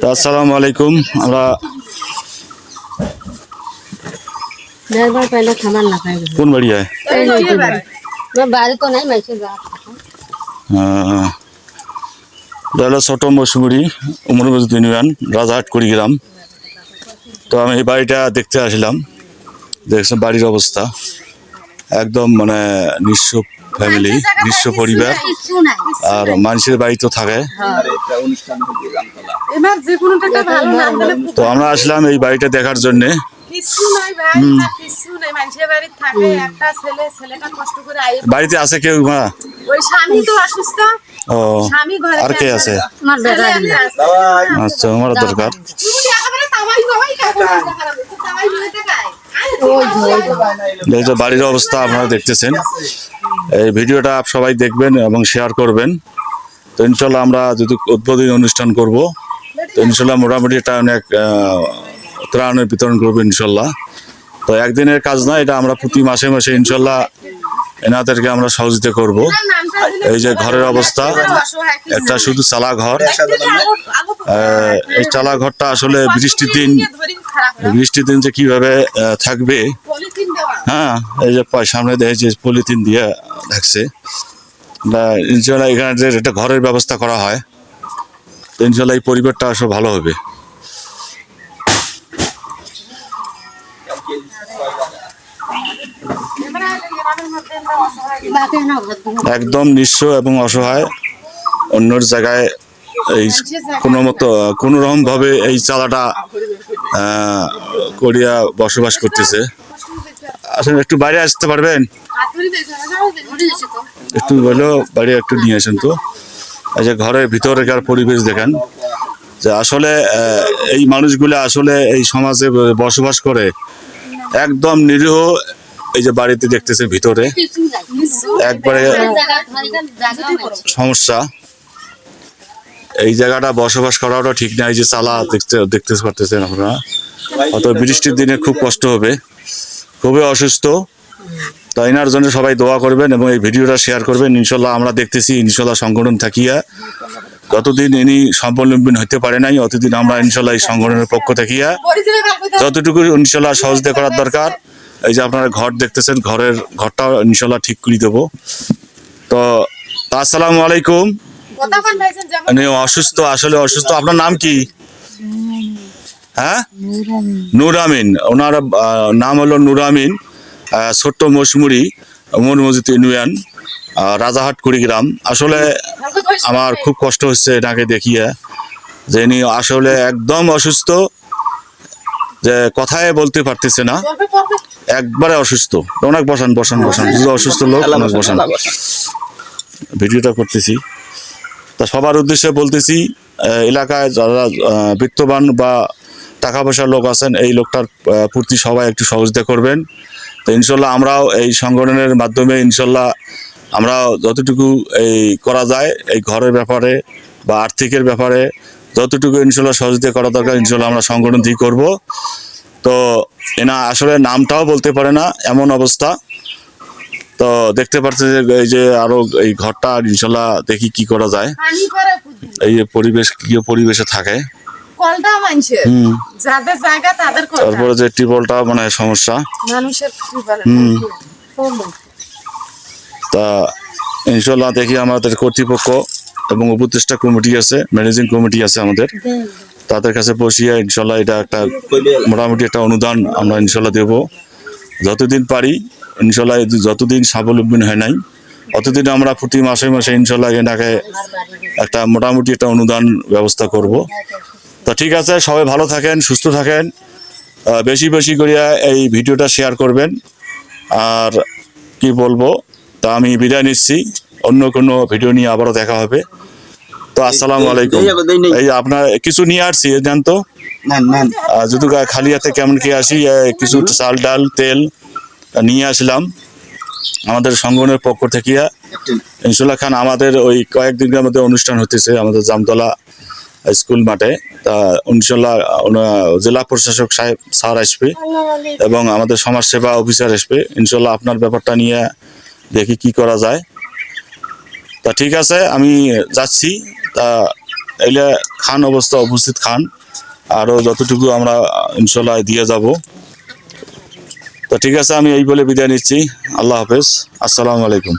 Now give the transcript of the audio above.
তা আসসালামু আলাইকুম আমরা কোন বাড়ি হলো ছোট মৌসুমুড়ি উমরগঞ্জ ইউনিয়ন রাজাহাট কুড়িগ্রাম। তো আমি এই বাড়িটা দেখতে আসলাম। দেখছেন বাড়ির অবস্থা। একদম মানে নিঃস্ব ফ্যামিলি বিশ্ব পরিবার আর মানুষের বাড়ি তো থাকে। তো আমরা আসলাম এই বাড়িটা দেখার জন্যে। কিছু নাই ভাই না কিছু নাই মানুষের বাড়ি থাকে একটা ছেলে ছেলেটা কষ্ট করে আয় বাড়িতে আছে কেউ মা? ওই স্বামী তো অসুস্থ। ও আর কে আছে। আচ্ছা আমার দরকার। বাড়ির অবস্থা আপনারা দেখতেছেন। এই ভিডিওটা সবাই দেখবেন এবং শেয়ার করবেন। তো ইনশাল্লাহ আমরা যদি উদ্বোধনী অনুষ্ঠান করব, তো ইনশাল্লাহ মোটামুটি এটা অনেক ত্রাণের বিতরণ করব ইনশাল্লাহ। তো একদিনের কাজ না, এটা আমরা প্রতি মাসে মাসে ইনশাল্লাহ এনাদেরকে আমরা সহযোগিতা করব। এই যে ঘরের অবস্থা, একটা শুধু চালা ঘর এই চালা ঘরটা আসলে বৃষ্টির দিন বৃষ্টির দিন যে কীভাবে থাকবে হ্যাঁ এই যে সামনে দেখেছি পলিথিন দিয়ে ঢাকছে। ইনশাল্লাহ এখানে যে একটা ঘরের ব্যবস্থা করা হয়, ইনশাল্লাহ এই পরিবারটা আসলে ভালো হবে। একদম নিঃস্ব এবং অসহায়। অন্যর জায়গায় এই কোনো মতো, কোনো এই চালাটা করিয়া বসবাস করতেছে। আসলে একটু বাইরে আসতে পারবেন। একটু হলেও বাইরে একটু নিয়ে আসেন তো। যে ঘরের ভিতরেকার পরিবেশ দেখেন, যে আসলে এই মানুষগুলো আসলে এই সমাজে বসবাস করে। একদম নিরীহ এই যে বাড়িতে দেখতেছে ভিতরে। একবারে নাই। সমস্যা। এই জায়গাটা বসবাস করাটা ঠিক না, এই যে চালা দেখতে দেখতে পারতেছেন আপনারা। অত বৃষ্টির দিনে খুব কষ্ট হবে। খুবই অসুস্থ। তাই এনার জন্য সবাই দোয়া করবেন এবং এই ভিডিওটা শেয়ার করবেন। ইনশাল্লাহ আমরা দেখতেছি ইনশাল্লাহ সংগঠন থাকিয়া। যতদিন ইনি স্বাবলম্বী হতে পারে নাই অতদিন আমরা ইনশাল্লাহ এই সংগঠনের পক্ষ থাকিয়া যতটুকু ইনশাল্লাহ সহযোগিতা করার দরকার এই যে আপনারা ঘর দেখতেছেন ঘরের ঘরটা ইনশাল্লাহ ঠিক করে দেবো। তো আসসালামু আলাইকুম। অসুস্থ আসলে অসুস্থ। আপনার নাম কি? হ্যাঁ? নূর আমিন ওনার নাম হলো নূর আমিন ছোট্ট মৌসুমুরি উমর মসজিদ ইউনিয়ন রাজাহাট কুড়িগ্রাম। আসলে আমার খুব কষ্ট হচ্ছে এনাকে দেখিয়ে যে ইনি আসলে একদম অসুস্থ যে কথায় বলতে পারতেছে না। একবারে অসুস্থ। অনেক বসান বসান বসান। অসুস্থ লোক অনেক বসান ভিডিওটা করতেছি। তা সবার উদ্দেশ্যে বলতেছি এলাকায় যারা বিত্তবান বা টাকা পয়সার লোক আছেন এই লোকটার প্রতি সবাই একটু সহযোগিতা করবেন। তো ইনশাল্লাহ আমরাও এই সংগঠনের মাধ্যমে ইনশাল্লাহ আমরা যতটুকু এই করা যায় এই ঘরের ব্যাপারে বা আর্থিকের ব্যাপারে যতটুকু ইনশাল্লাহ সহযোগিতা করা দরকার ইনশাল্লাহ আমরা সংগঠন দিয়ে করব। তো এনা আসলে নামটাও বলতে পারে না এমন অবস্থা। তো দেখতে পাচ্ছে যে এই যে আরও এই ঘরটা ইনশাল্লাহ দেখি কি করা যায়। এই যে পরিবেশ কি পরিবেশে থাকে। কলটা হুম। যাদের জায়গা তাদের তারপরে যে টিপলটা মানে সমস্যা। মানুষের তা ইনশাল্লাহ দেখি আমাদের কর্তৃপক্ষ এবং উপদেষ্টা কমিটি আছে ম্যানেজিং কমিটি আছে আমাদের। তাদের কাছে বসিয়ে ইনশাল্লাহ এটা একটা মোটামুটি একটা অনুদান আমরা ইনশাল্লাহ দেব। যতদিন পারি ইনশাল্লাহ যতদিন স্বাবলম্বী হয় নাই অতদিন আমরা প্রতি মাসে মাসে ইনশাল্লাহ এনাকে একটা মোটামুটি একটা অনুদান ব্যবস্থা করব। তা ঠিক আছে সবাই ভালো থাকেন সুস্থ থাকেন। বেশি বেশি করিয়া এই ভিডিওটা শেয়ার করবেন। আর কি বলব তা আমি বিদায় নিচ্ছি। অন্য কোনো ভিডিও নিয়ে আবারও দেখা হবে। তো আসসালামু আলাইকুম। এই আপনার কিছু নিয়ে আসছি জান তো নেন নেন। যদি খালি হাতে কেমন কি আসি কিছু চাল ডাল তেল নিয়ে আসলাম। আমাদের সংগঠনের পক্ষ থেকে। ইনশাল্লাহ খান আমাদের ওই কয়েকদিনের মধ্যে অনুষ্ঠান হতেছে আমাদের জামতলা স্কুল মাঠে, তা ইনশাল্লাহ জেলা প্রশাসক সাহেব, স্যার আসবে এবং আমাদের সমাজসেবা অফিসার আসবে। ইনশাল্লাহ আপনার ব্যাপারটা নিয়ে দেখি কি করা যায়। তা ঠিক আছে, আমি যাচ্ছি। তা এলে খান অবস্থা উপস্থিত খান। আরও যতটুকু আমরা ইনশাল্লাহ দিয়ে যাব। তো ঠিক আছে, আমি এই বলে বিদায় নিচ্ছি। আল্লাহ হাফেজ। আসসালামু আলাইকুম।